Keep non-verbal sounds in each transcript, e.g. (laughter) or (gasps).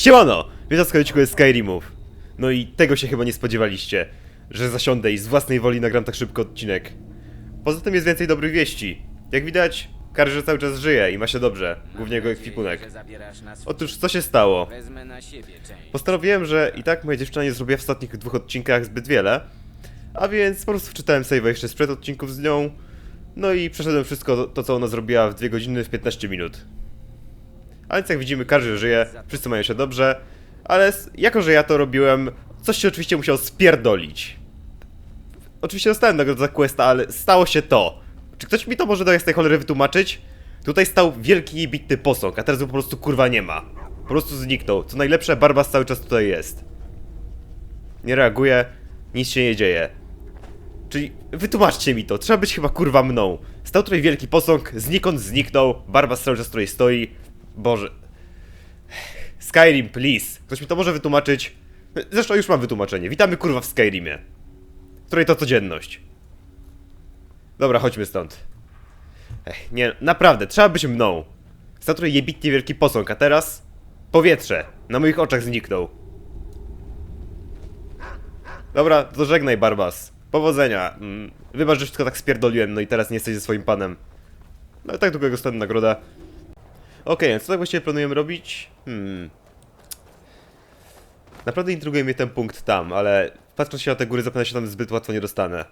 Siemano! Witam z Skyrimów. No i tego się chyba nie spodziewaliście, że zasiądę i z własnej woli nagram tak szybko odcinek. Poza tym jest więcej dobrych wieści. Jak widać, Karże cały czas żyje i ma się dobrze, głównie jego ekwipunek. Otóż co się stało? Postanowiłem, że i tak moja dziewczyna nie zrobiła w ostatnich dwóch odcinkach zbyt wiele, a więc po prostu wczytałem save jeszcze sprzed odcinków z nią, no i przeszedłem wszystko to, co ona zrobiła w 2 godziny w 15 minut. A więc jak widzimy, każdy żyje, wszyscy mają się dobrze, ale jako, że ja to robiłem, coś się oczywiście musiał spierdolić. Oczywiście dostałem nagrodę za questa, ale stało się to. Czy ktoś mi to może do jasnej cholery wytłumaczyć? Tutaj stał wielki bitny posąg, a teraz go po prostu kurwa nie ma. Po prostu zniknął. Co najlepsze, Barbas cały czas tutaj jest. Nie reaguje, nic się nie dzieje. Czyli wytłumaczcie mi to, trzeba być chyba kurwa mną. Stał tutaj wielki posąg, znikąd zniknął, Barbas cały czas tutaj stoi. Boże. Skyrim, please. Ktoś mi to może wytłumaczyć? Zresztą już mam wytłumaczenie. Witamy kurwa w Skyrimie. Której to codzienność. Dobra, chodźmy stąd. Ech, nie, naprawdę, trzeba być mną. Stał tutaj jebitnie wielki posąg, a teraz... Powietrze. Na moich oczach zniknął. Dobra, to żegnaj, Barbas. Powodzenia. Mm, Wybacz, że wszystko tak spierdoliłem, no i teraz nie jesteś ze swoim panem. No i tak długo dostanę nagroda. Okej, więc co tak właściwie planujemy robić? Hmm. Naprawdę intryguje mnie ten punkt tam, ale patrząc się na te góry, zapewne się tam zbyt łatwo nie dostanę.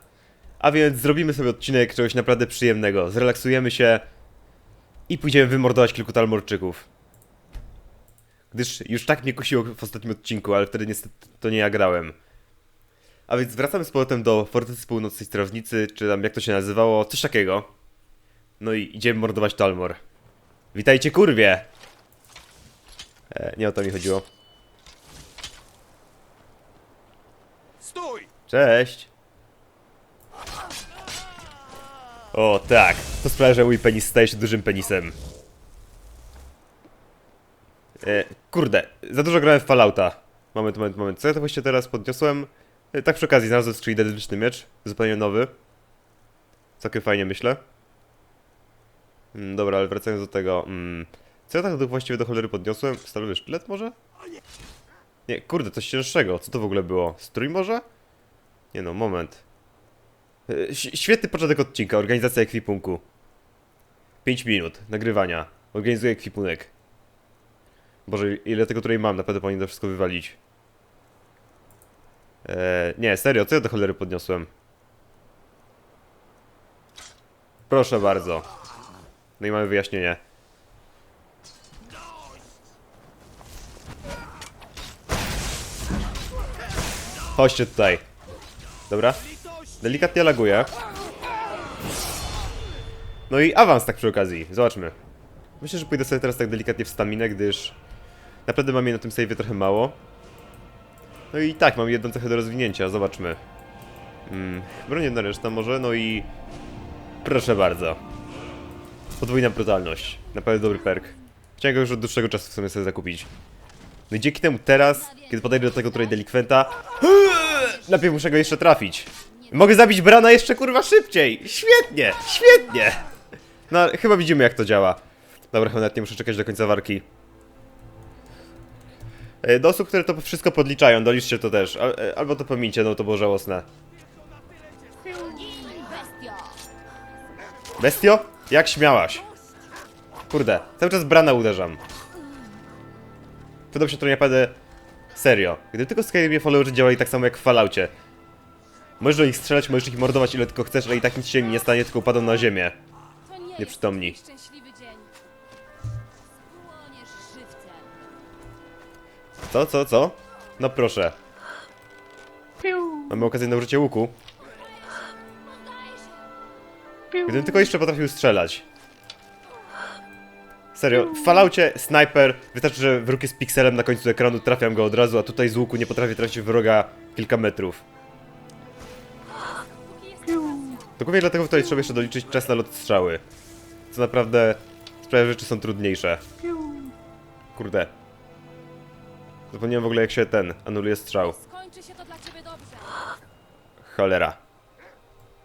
A więc zrobimy sobie odcinek czegoś naprawdę przyjemnego. Zrelaksujemy się i pójdziemy wymordować kilku talmorczyków. Gdyż już tak mnie kusiło w ostatnim odcinku, ale wtedy niestety to nie ja grałem. A więc wracamy z powrotem do Fortecy Północnej Strażnicy, czy tam jak to się nazywało, coś takiego. No i idziemy mordować Talmor. Witajcie kurwie! E, nie o to mi chodziło. Stój! Cześć! O tak, to sprawia, że mój penis staje się dużym penisem. E, kurde, za dużo grałem w Fallouta. Moment, moment, moment. Co ja to właściwie teraz podniosłem? E, tak przy okazji, znalazłem w skrzyni identyczny miecz, zupełnie nowy. Całkiem fajnie, myślę. Mm, dobra, ale wracając do tego. Mm, co ja tak właściwie do cholery podniosłem? Stalowy sztylet może? Nie, kurde, coś cięższego. Co to w ogóle było? Strój może? Nie no, moment. E, Świetny początek odcinka, organizacja ekwipunku. 5 minut, nagrywania. Organizuję ekwipunek. Boże, ile tego tutaj mam, naprawdę powinien to wszystko wywalić. Eee, nie, serio, co ja do cholery podniosłem? Proszę bardzo. No i mamy wyjaśnienie. Chodźcie tutaj. Dobra. Delikatnie laguje. No i awans tak przy okazji. Zobaczmy. Myślę, że pójdę sobie teraz tak delikatnie w staminę, gdyż naprawdę mam jej na tym save'ie trochę mało. No i tak, mam jedną cechę do rozwinięcia, zobaczmy. Mm, broń jedna reszta może, no i... Proszę bardzo. Podwójna brutalność. Naprawdę dobry perk. Chciałem go już od dłuższego czasu w sumie sobie zakupić. No i dzięki temu teraz, kiedy podejdę do tego tutaj delikwenta, (gasps) najpierw muszę go jeszcze trafić. Mogę zabić Brana jeszcze kurwa szybciej! Świetnie! Świetnie! No, chyba widzimy jak to działa. Dobra, chyba nawet nie muszę czekać do końca warki. E, Do osób, które to wszystko podliczają, doliczcie to też. Al, e, albo to pomincie, no to było żałosne. Bestio! Jak śmiałaś? Kurde, cały czas Brana uderzam. Wydał się to naprawdę serio. Gdyby tylko Skyrimie followerzy działali tak samo jak w Falloutie. Możesz do nich strzelać, możesz ich mordować ile tylko chcesz, ale i tak nic się im nie stanie, tylko upadą na ziemię. To nie Nieprzytomni. Co, co, co? No proszę. Mamy okazję na użycie łuku. Gdybym tylko jeszcze potrafił strzelać. Serio, w Falloutie sniper wystarczy, że wróg jest pikselem na końcu ekranu, trafiam go od razu, a tutaj z łuku nie potrafię trafić wroga kilka metrów. Dokładnie dlatego tutaj trzeba jeszcze doliczyć czas na lot strzały. Co naprawdę sprawia, że rzeczy są trudniejsze. Kurde. Zapomniałem w ogóle jak się ten anuluje strzał. skończy się to dla ciebie dobrze. Cholera.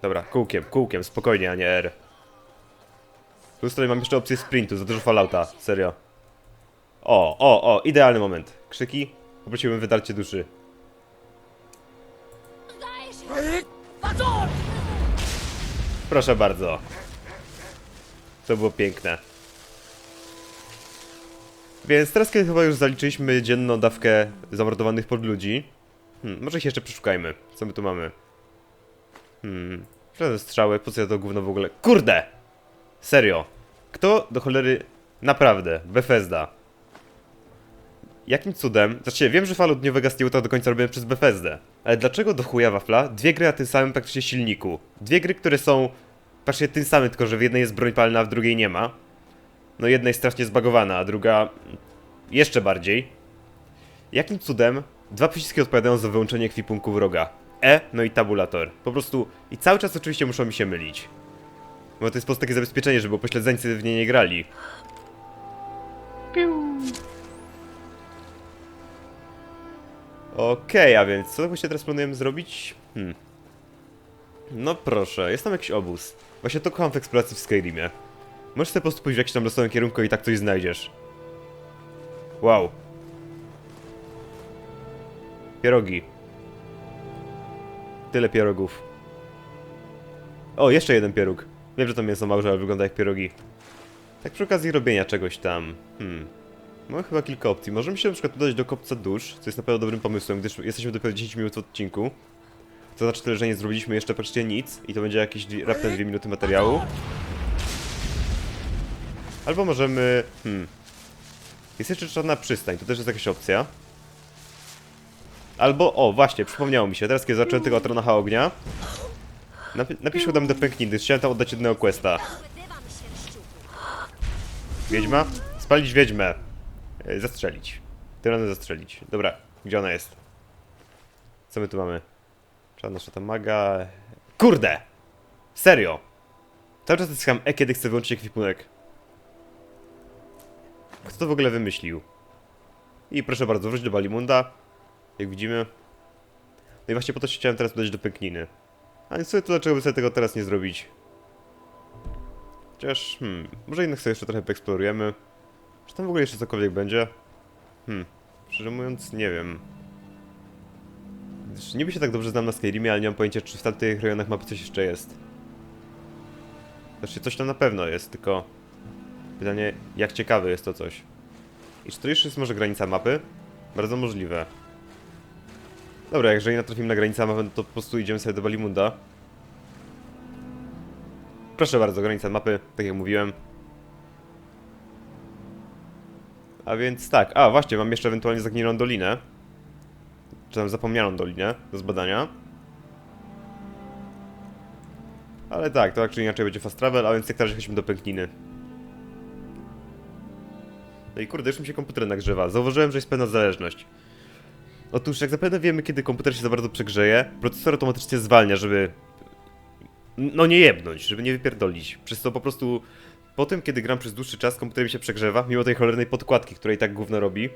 Dobra, kółkiem, kółkiem, spokojnie, a nie R. Z której mam jeszcze opcję sprintu, za dużo fallouta, serio. O, o, o, idealny moment. Krzyki. Poprosiłbym wydarcie duszy. Proszę bardzo. To było piękne. Więc teraz, kiedy chyba już zaliczyliśmy dzienną dawkę zamordowanych podludzi, hmm, może ich jeszcze przeszukajmy. Co my tu mamy? Hmm, żadne strzały, po co ja to gówno w ogóle... Kurde! Serio. Kto do cholery... Naprawdę, Bethesda. Jakim cudem... Znaczy, wiem, że Fallout New Vegas nie do końca robiony przez Bethesdę. Ale dlaczego do chuja wafla dwie gry na tym samym praktycznie silniku? Dwie gry, które są praktycznie tym samym, tylko że w jednej jest broń palna, a w drugiej nie ma. No jedna jest strasznie zbagowana, a druga jeszcze bardziej. Jakim cudem dwa przyciski odpowiadają za wyłączenie ekwipunku wroga? E, no i tabulator. Po prostu i cały czas oczywiście muszą mi się mylić. Bo to jest po prostu takie zabezpieczenie, żeby pośledzeńcy w nie nie grali. Okej, a więc co właśnie teraz planujemy zrobić? Hmm. No proszę, jest tam jakiś obóz. Właśnie to kocham w eksploracji w Skyrimie. Możesz sobie po prostu pójść w jakimś tam losowym kierunku i tak coś znajdziesz. Wow. Pierogi. Tyle pierogów. O, jeszcze jeden pieróg. Wiem, że to mięso małże, ale wygląda jak pierogi. Tak przy okazji robienia czegoś tam. Hmm. Mamy chyba kilka opcji. Możemy się na przykład udać do kopca dusz, co jest na pewno dobrym pomysłem, gdyż jesteśmy dopiero 10 minut w odcinku. To znaczy tyle, że nie zrobiliśmy jeszcze praktycznie nic i to będzie jakieś dwie, raptem 2 minuty materiału. Albo możemy... Hmm. Jest jeszcze czarna przystań, to też jest jakaś opcja. Albo, o właśnie, przypomniało mi się, teraz kiedy zacząłem tego Atronacha ognia, napi napiszę tam do pękniny, chciałem tam oddać jednego questa. Wiedźma? Spalić wiedźmę. E, Zastrzelić. Tyranę zastrzelić. Dobra, gdzie ona jest? Co my tu mamy? Czarna szata maga... Kurde! Serio! Cały czas naciskam E, kiedy chcę wyłączyć ekwipunek. Kto to w ogóle wymyślił? I proszę bardzo, wróć do Balimunda. Jak widzimy. No i właśnie po to się chciałem teraz udać do Pękniny. A więc sobie to dlaczego by sobie tego teraz nie zrobić? Chociaż, hmm, może jednak sobie jeszcze trochę poeksplorujemy. Czy tam w ogóle jeszcze cokolwiek będzie? Hmm, szczerze mówiąc, nie wiem. Niby się tak dobrze znam na Skyrimie, ale nie mam pojęcia, czy w tamtych rejonach mapy coś jeszcze jest. Znaczy, coś tam na pewno jest, tylko... Pytanie, jak ciekawe jest to coś. I czy to jeszcze jest może granica mapy? Bardzo możliwe. Dobra, jeżeli natrafimy na granicę mapy, no to po prostu idziemy sobie do Balimunda. Proszę bardzo, granica mapy, tak jak mówiłem. A więc tak, a właśnie, mam jeszcze ewentualnie zaginioną dolinę. Czy tam zapomnianą dolinę do zbadania. Ale tak, to tak czy inaczej będzie fast travel, a więc jak teraz chodźmy do pękniny. No i kurde, już mi się komputer nagrzewa. Zauważyłem, że jest pewna zależność. Otóż, jak zapewne wiemy, kiedy komputer się za bardzo przegrzeje, procesor automatycznie zwalnia, żeby... No nie jebnąć, żeby nie wypierdolić. Przez to po prostu... Po tym, kiedy gram przez dłuższy czas, komputer mi się przegrzewa, mimo tej cholernej podkładki, której tak gówno robi.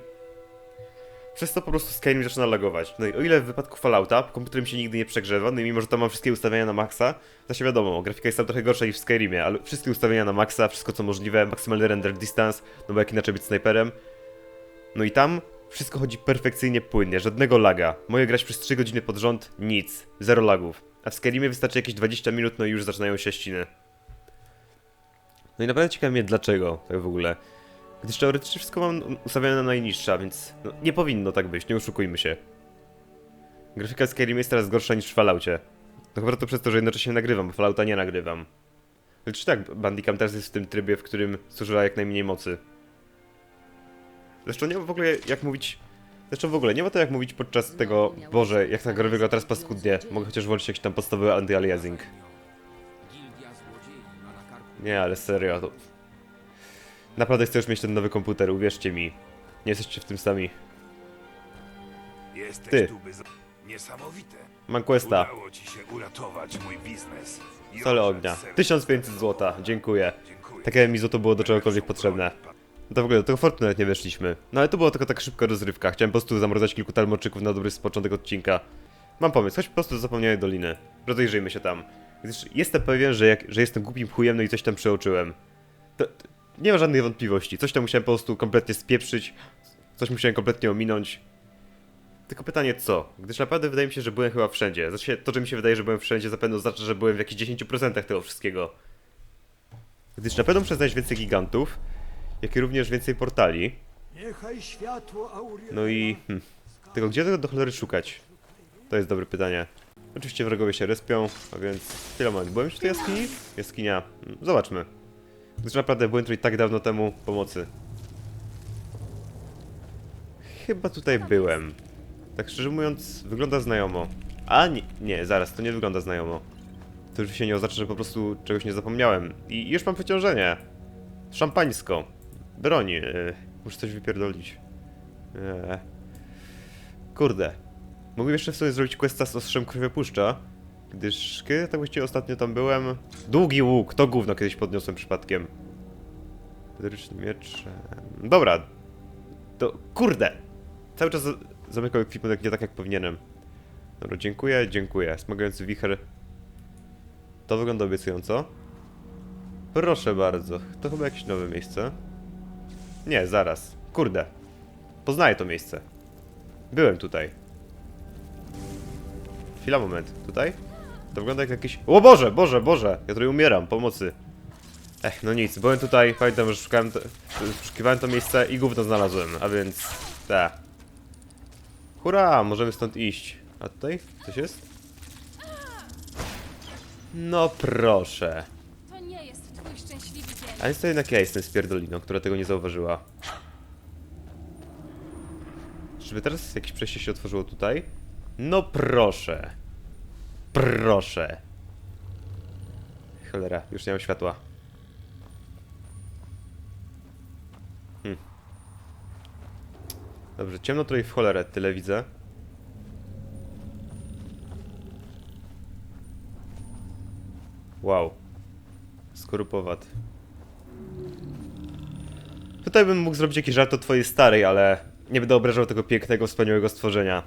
Przez to po prostu Skyrim zaczyna lagować. No i o ile w wypadku Fallouta komputer mi się nigdy nie przegrzewa, no i mimo, że tam mam wszystkie ustawienia na maksa, to się wiadomo, grafika jest tam trochę gorsza niż w Skyrimie, ale wszystkie ustawienia na maksa, wszystko co możliwe, maksymalny render distance, no bo jak inaczej być snajperem. No i tam wszystko chodzi perfekcyjnie płynnie, żadnego laga. Mogę grać przez 3 godziny pod rząd, nic, zero lagów. A w Skyrimie wystarczy jakieś 20 minut, no i już zaczynają się ściny. No i naprawdę ciekawi mnie dlaczego, tak w ogóle. Gdyż teoretycznie wszystko mam ustawione na najniższa, więc no, nie powinno tak być, nie oszukujmy się. Grafika Skyrim jest teraz gorsza niż w Falloutie. To chyba to przez to, że jednocześnie nagrywam, bo Fallouta nie nagrywam. Lecz tak, Bandicam teraz jest w tym trybie, w którym zużywa jak najmniej mocy. Zresztą nie ma w ogóle jak mówić... Zresztą w ogóle nie ma to jak mówić podczas tego... Boże, jak ta gra wygląda teraz paskudnie. Mogę chociaż włączyć jakiś tam podstawowy anti-aliasing. Nie, ale serio, to... Naprawdę chcę już mieć ten nowy komputer, uwierzcie mi. Nie jesteście w tym sami. Jesteś Ty. tu by... z- Niesamowite. Mam questa. Udało ci się uratować mój biznes. Sole ognia. serce. 1500 złota, dziękuję. Dziękuję. Takie mi złoto było do czegokolwiek potrzebne. No to w ogóle do tego Fortnite nie weszliśmy. No ale to było tylko tak szybka rozrywka. Chciałem po prostu zamrozić kilku talmoczyków na dobry początek odcinka. Mam pomysł, chodź po prostu do zapomnianej doliny. Rozejrzyjmy się tam. Gdyż jestem pewien, że, jak, że jestem głupim chujem, no i coś tam przeoczyłem. To, to, nie ma żadnych wątpliwości. Coś tam musiałem po prostu kompletnie spieprzyć, coś musiałem kompletnie ominąć. Tylko pytanie co? Gdyż naprawdę wydaje mi się, że byłem chyba wszędzie. Znaczy, to, że mi się wydaje, że byłem wszędzie, zapewne oznacza, że byłem w jakichś 10% tego wszystkiego. Gdyż na pewno muszę znaleźć więcej gigantów, jak i również więcej portali. Niechaj światło Auriela No i... Hmm, tylko gdzie tego do cholery szukać? To jest dobre pytanie. Oczywiście wrogowie się respią, a więc... Chwila moment, byłem już w tej jaskini? Jaskinia... hmm, Zobaczmy. Gdyż naprawdę byłem tutaj tak dawno temu pomocy. Chyba tutaj byłem. Tak szczerze mówiąc, wygląda znajomo. A nie, nie, zaraz, to nie wygląda znajomo. To już się nie oznacza, że po prostu czegoś nie zapomniałem. I już mam przeciążenie. Szampańsko. Broń. Yy, muszę coś wypierdolić. Eee. Kurde. Mógłbym jeszcze sobie zrobić questa z ostrzem krwiopuszcza. Gdyż kiedy tak właściwie ostatnio tam byłem? Długi łuk, to gówno kiedyś podniosłem przypadkiem. Pedryczny miecz. em, Dobra. To kurde! Cały czas za- zamykał ekwipunek nie tak jak powinienem. Dobra, dziękuję, dziękuję. Smagający wicher. To wygląda obiecująco. Proszę bardzo. To chyba jakieś nowe miejsce. Nie, zaraz. Kurde. Poznaję to miejsce. Byłem tutaj. Chwila, moment. Tutaj? To wygląda jak jakiś... O Boże, Boże, Boże! Ja tutaj umieram, pomocy. Ech, no nic, byłem tutaj, pamiętam, że szukałem to, poszukiwałem to miejsce i gówno znalazłem, a więc... Ta. Hurra, możemy stąd iść. A tutaj? Coś jest? No proszę. Szczęśliwy dzień. A jest to jednak ja jestem spierdoliną, która tego nie zauważyła. Czyżby teraz jakieś przejście się otworzyło tutaj? No proszę. Proszę. Cholera, już nie mam światła. Hm. Dobrze, ciemno tutaj w cholerę, tyle widzę. Wow. Skorupowat. Tutaj bym mógł zrobić jakiś żart o twojej starej, ale nie będę obrażał tego pięknego, wspaniałego stworzenia.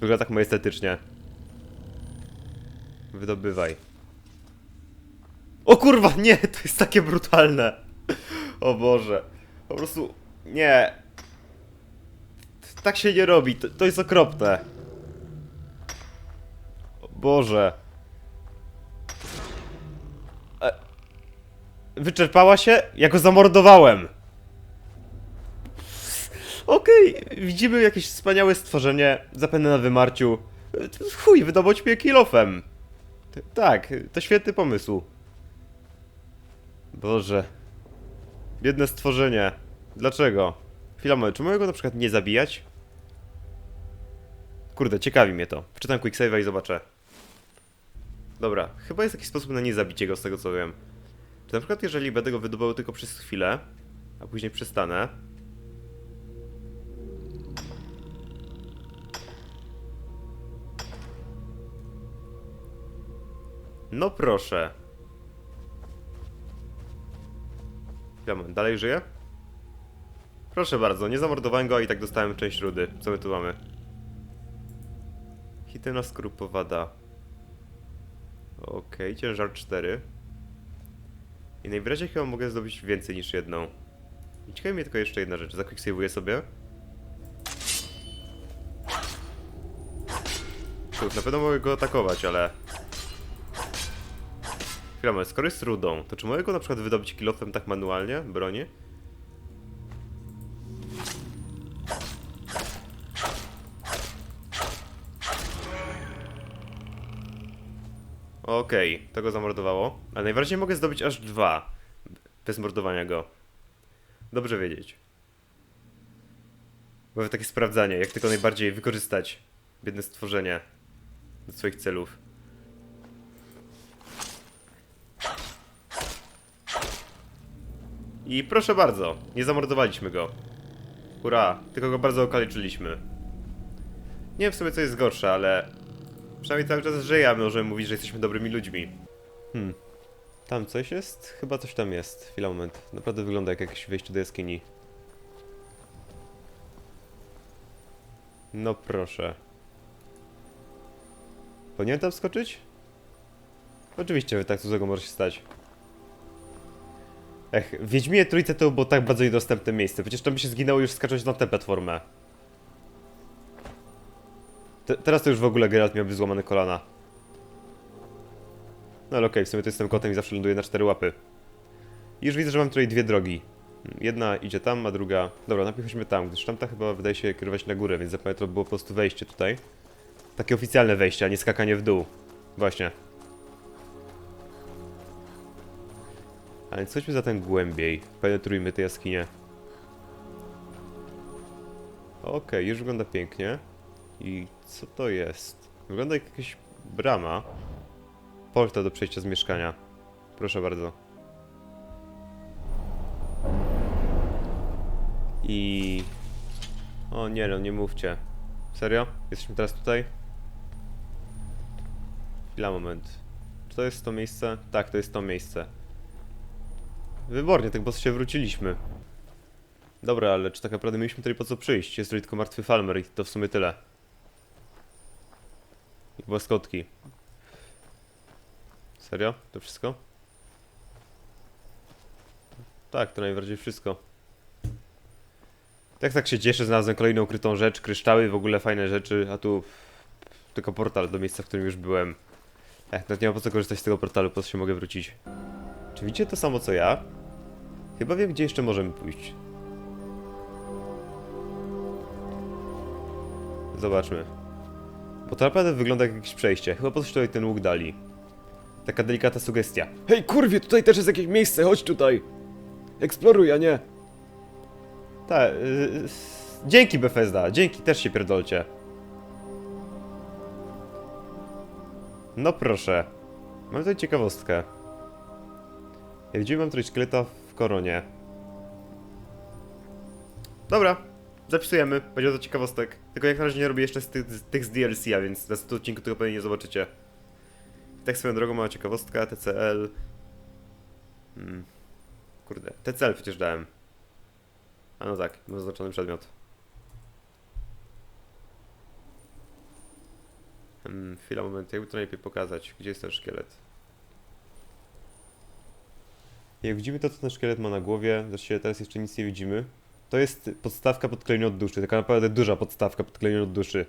Wygląda tak majestatycznie. Wydobywaj. O kurwa, nie! To jest takie brutalne! O Boże. Po prostu... Nie. Tak się nie robi. To, to jest okropne. O Boże. E... Wyczerpała się? Ja go zamordowałem! Okej, widzimy jakieś wspaniałe stworzenie, zapewne na wymarciu. Chuj, wydobyć mnie kilofem. Tak, to świetny pomysł. Boże. Biedne stworzenie. Dlaczego? Chwila, moment, czy mogę go na przykład nie zabijać? Kurde, ciekawi mnie to. Wczytam quick save'a i zobaczę. Dobra, chyba jest jakiś sposób na nie zabicie go, z tego co wiem. Czy na przykład jeżeli będę go wydobywał tylko przez chwilę, a później przestanę, No proszę. Dalej żyje? Proszę bardzo, nie zamordowałem go, a i tak dostałem część rudy. Co my tu mamy? Hityna skrupowada. Okej, ciężar 4. I najwyraźniej chyba mogę zdobyć więcej niż jedną. I ciekawi mnie tylko jeszcze jedna rzecz. Zaquicksave'uję sobie. Cóż, na pewno mogę go atakować, ale... Chwila, skoro jest rudą, to czy mogę go na przykład wydobyć kilofem tak manualnie, bronię? Okej, to go zamordowało. Ale najwyraźniej mogę zdobyć aż dwa. Bez mordowania go. Dobrze wiedzieć. Mamy takie sprawdzanie, jak tylko najbardziej wykorzystać biedne stworzenie do swoich celów. I proszę bardzo, nie zamordowaliśmy go. Hurra, tylko go bardzo okaleczyliśmy. Nie wiem w sobie co jest gorsze, ale przynajmniej cały czas żyje, a my możemy mówić, że jesteśmy dobrymi ludźmi. Hmm. Tam coś jest? Chyba coś tam jest. Chwila, moment. Naprawdę wygląda jak jakieś wejście do jaskini. No proszę. Powinienem tam wskoczyć? Oczywiście, że tak cudego może się stać. Ech, w Wiedźminie Trójce to było tak bardzo niedostępne miejsce. Przecież to by się zginęło już skacząc na tę platformę. Te, teraz to już w ogóle Geralt miałby złamane kolana. No ale okej, w sumie to jestem kotem i zawsze ląduję na cztery łapy. I już widzę, że mam tutaj dwie drogi. Jedna idzie tam, a druga... Dobra, chodźmy tam, gdyż tamta chyba wydaje się kierować na górę, więc zapewne to było po prostu wejście tutaj. Takie oficjalne wejście, a nie skakanie w dół. Właśnie. A więc chodźmy zatem głębiej. Penetrujmy te jaskinie. Okej, już wygląda pięknie. I co to jest? Wygląda jak jakaś brama. Porta do przejścia z mieszkania. Proszę bardzo. I... O nie no, nie mówcie. Serio? Jesteśmy teraz tutaj? Chwila, moment. Czy to jest to miejsce? Tak, to jest to miejsce. Wybornie, tak po się wróciliśmy. Dobra, ale czy tak naprawdę mieliśmy tutaj po co przyjść? Jest tutaj tylko martwy Falmer i to w sumie tyle. I błaskotki. Serio? To wszystko? Tak, to najbardziej wszystko. Tak, tak się cieszę, znalazłem kolejną ukrytą rzecz, kryształy, w ogóle fajne rzeczy, a tu tylko portal do miejsca, w którym już byłem. Ech, nawet nie ma po co korzystać z tego portalu, po co się mogę wrócić. Czy widzicie to samo co ja? Chyba wiem, gdzie jeszcze możemy pójść. Zobaczmy. Bo to naprawdę wygląda jak jakieś przejście. Chyba po coś tutaj ten łuk dali. Taka delikatna sugestia. Hej, kurwie, tutaj też jest jakieś miejsce, chodź tutaj. Eksploruj, a nie. Tak. Yy, dzięki Bethesda, dzięki, też się pierdolcie. No proszę. Mam tutaj ciekawostkę. Jak widzimy, mam tutaj szkieleta w koronie. Dobra, zapisujemy, będzie to ciekawostek. Tylko jak na razie nie robię jeszcze z tych, z, tych z DLC, a więc w następnym odcinku tego pewnie nie zobaczycie. Tak swoją drogą mała ciekawostka, TCL. Hmm. Kurde, TCL przecież dałem. A no tak, mam zaznaczony przedmiot. Hmm, chwila, moment, jakby to najlepiej pokazać. Gdzie jest ten szkielet? Jak widzimy to, co ten szkielet ma na głowie, właściwie teraz jeszcze nic nie widzimy. To jest podstawka pod klejnot duszy, taka naprawdę duża podstawka pod klejnot duszy.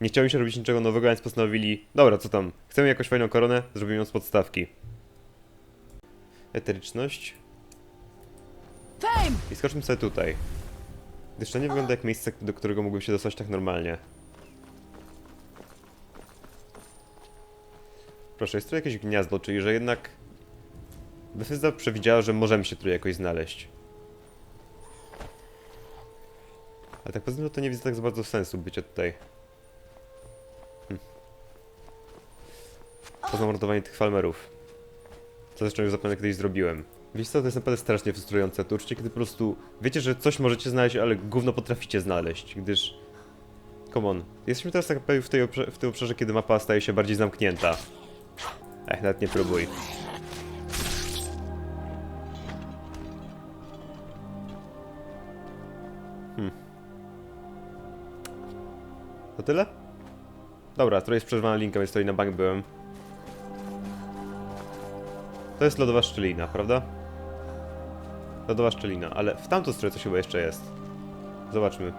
Nie chciałem się robić niczego nowego, więc postanowili, dobra, co tam, chcemy jakąś fajną koronę, zrobimy ją z podstawki. Eteryczność. Fame! I skoczmy sobie tutaj. Gdyż to nie wygląda jak miejsce, do którego mógłbym się dostać tak normalnie. Proszę, jest tu jakieś gniazdo, czyli że jednak... Bethesda przewidziała, że możemy się tu jakoś znaleźć. Ale tak poza tym, to nie widzę tak za bardzo sensu bycia tutaj. Hm. Poza mordowanie tych falmerów. Co zresztą już zapewne kiedyś zrobiłem. Wiesz co, to jest naprawdę strasznie frustrujące. To uczucie, kiedy po prostu wiecie, że coś możecie znaleźć, ale gówno potraficie znaleźć, gdyż... Come on. Jesteśmy teraz tak w, tej w tym obszarze, kiedy mapa staje się bardziej zamknięta. Ech, nawet nie próbuj. To tyle? Dobra, trochę jest przerwana linka, więc tutaj na bank byłem. To jest lodowa szczelina, prawda? Lodowa szczelina, ale w tamtą stronę coś chyba jeszcze jest. Zobaczmy.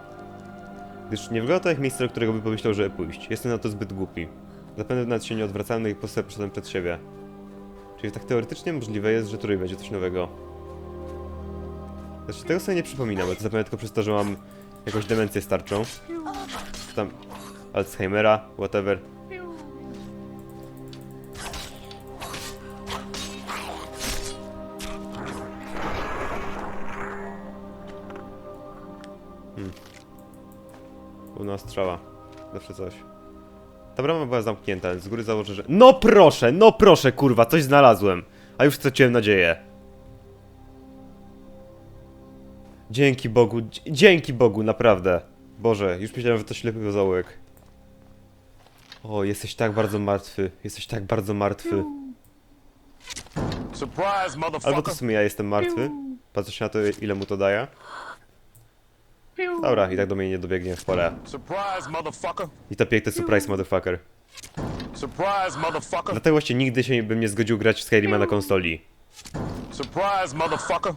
Gdyż nie wygląda to jak miejsce, do którego by pomyślał, że pójść. Jestem na to zbyt głupi. Zapewne nawet się nie odwracałem, i po prostu przeszedłem przed siebie. Czyli tak teoretycznie możliwe jest, że tutaj będzie coś nowego. Znaczy, tego sobie nie przypominam, bo to zapewne tylko przez to, że mam jakąś demencję starczą. Tam Alzheimera, whatever. Główna strzała. Zawsze coś. Ta brama była zamknięta, więc z góry założę, że... No proszę, no proszę, kurwa, coś znalazłem. A już straciłem nadzieję. Dzięki Bogu, dzięki Bogu, naprawdę. Boże, już myślałem, że to ślepy zaułek. O, jesteś tak bardzo martwy. Jesteś tak bardzo martwy. Surprise, Albo to w sumie ja jestem martwy. Patrz na to, ile mu to daje. Dobra, i tak do mnie nie dobiegnie w pole. Surprise, motherfucker! I to piękny surprise, motherfucker. Surprise, motherfucker! Dlatego właśnie nigdy się bym nie zgodził grać w Skyrima na konsoli. Surprise, motherfucker!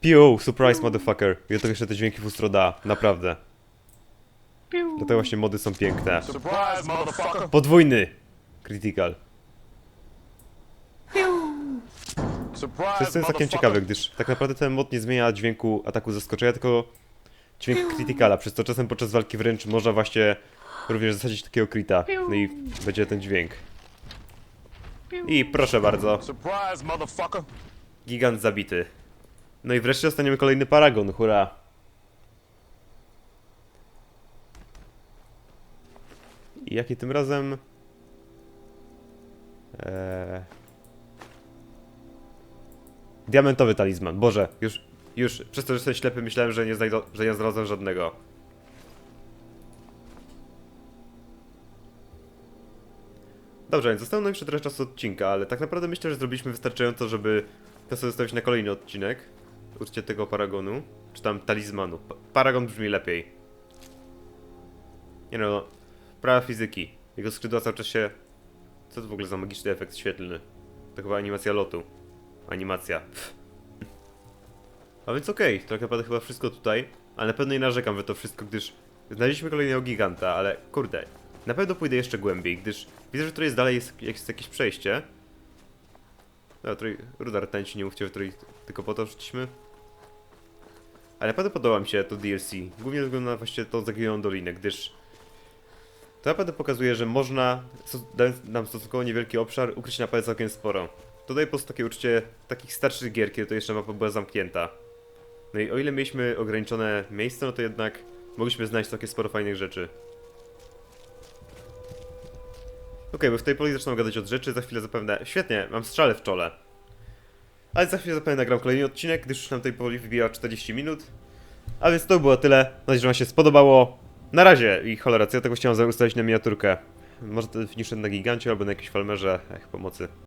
Piu, surprise motherfucker. I do tego jeszcze te dźwięki Fustro da, naprawdę. Dlatego właśnie mody są piękne. Podwójny critical. To jest, całkiem ciekawe, gdyż tak naprawdę ten mod nie zmienia dźwięku ataku zaskoczenia, tylko dźwięk criticala, przez to czasem podczas walki wręcz można właśnie również zasadzić takiego crita. No i będzie ten dźwięk. I proszę bardzo, gigant zabity. No i wreszcie dostaniemy kolejny paragon, hurra. I jaki tym razem? Eee... Diamentowy talizman. Boże, już, już przez to, że jestem ślepy, myślałem, że nie, znajdą, że nie znalazłem żadnego. Dobrze, więc zostało nam jeszcze trochę czasu odcinka, ale tak naprawdę myślę, że zrobiliśmy wystarczająco, żeby to sobie zostawić na kolejny odcinek. Uczcie tego paragonu, czy tam talizmanu. Pa paragon brzmi lepiej. Nie no, prawa fizyki. Jego skrzydła cały czas się... Co to w ogóle za magiczny efekt świetlny? To chyba animacja lotu. Animacja. A więc okej, tak naprawdę chyba wszystko tutaj. Ale na pewno nie narzekam we to wszystko, gdyż znaleźliśmy kolejnego giganta, ale kurde. Na pewno pójdę jeszcze głębiej, gdyż widzę, że tutaj jest dalej jest, jest jakieś przejście. No, tutaj Rudar tańczy, nie mówcie, że tutaj tylko po to szliśmy. Ale naprawdę podoba mi się to DLC, głównie ze względu na właśnie tą zaginioną dolinę, gdyż to naprawdę pokazuje, że można, dając nam stosunkowo niewielki obszar, ukryć naprawdę całkiem sporo. Tutaj po prostu takie uczucie takich starszych gier, kiedy to jeszcze mapa była zamknięta. No i o ile mieliśmy ograniczone miejsce, no to jednak mogliśmy znaleźć takie sporo fajnych rzeczy. Okej, bo w tej poli zaczynam gadać od rzeczy, za chwilę zapewne... Świetnie, mam strzale w czole. Ale za chwilę zapewne nagram kolejny odcinek, gdyż już nam tej poli wybija 40 minut. A więc to było tyle. Mam nadzieję, że wam się spodobało. Na razie i cholera, co ja tego chciałem ustawić na miniaturkę. Może to niższe na gigancie albo na jakimś falmerze. Ech, pomocy.